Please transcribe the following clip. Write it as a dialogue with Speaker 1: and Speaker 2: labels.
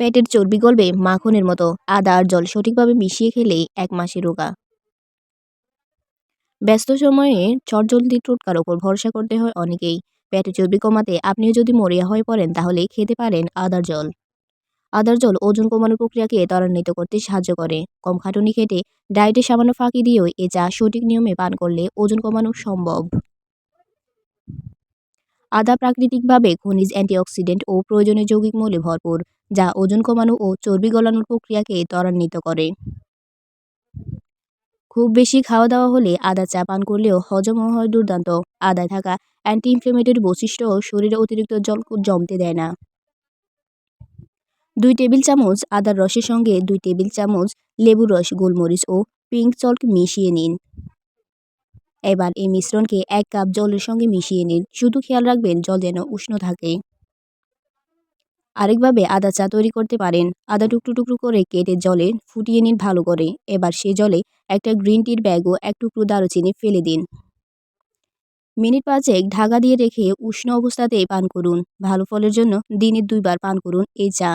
Speaker 1: পেটের চর্বি গলবে মাখনের মতো। আদা আর জল সঠিকভাবে মিশিয়ে খেলেই এক মাসে রোগা। ব্যস্ত সময়ে চটজলদি টোটকার ওপর ভরসা করতে হয় অনেকেই। পেটে চর্বি কমাতে আপনিও যদি মরিয়া হয়ে পড়েন তাহলে খেতে পারেন আদার জল। আদার জল ওজন কমানোর প্রক্রিয়াকে ত্বরান্বিত করতে সাহায্য করে। কম খাটুনি খেটে ডায়েটে সামান্য ফাঁকি দিয়েও এ চা সঠিক নিয়মে পান করলে ওজন কমানো সম্ভব। আদা প্রাকৃতিকভাবে খনিজ অ্যান্টিঅক্সিডেন্ট ও প্রয়োজনীয় যৌগিক মৌলে ভরপুর, যা ওজন কমানো ও চর্বি গলানোর প্রক্রিয়াকে ত্বরান্বিত করে। খুব বেশি খাওয়া দাওয়া হলে আদা চা পান করলেও হজম হয় দুর্দান্ত। আদায় থাকা অ্যান্টি ইনফ্লেমেটরি বৈশিষ্ট্য শরীরে অতিরিক্ত জল জমতে দেয় না। দুই টেবিল চামচ আদার রসের সঙ্গে দুই টেবিল চামচ লেবুর রস, গোলমরিচ ও পিঙ্ক সল্ট মিশিয়ে নিন। এবার এই মিশ্রণকে এক কাপ জলের সঙ্গে মিশিয়ে নিন। শুধু খেয়াল রাখবেন জল যেন উষ্ণ থাকে। আরেকভাবে আদা চা তৈরি করতে পারেন। আদা টুকরো টুকরো করে কেটে জলে ফুটিয়ে নিন ভালো করে। এবার সে জলে একটা গ্রিন টির ব্যাগ ও এক টুকরো দারুচিনি ফেলে দিন। মিনিট পাঁচেক ঢাকা দিয়ে রেখে উষ্ণ অবস্থাতেই পান করুন। ভালো ফলের জন্য দিনে দুইবার পান করুন এই চা।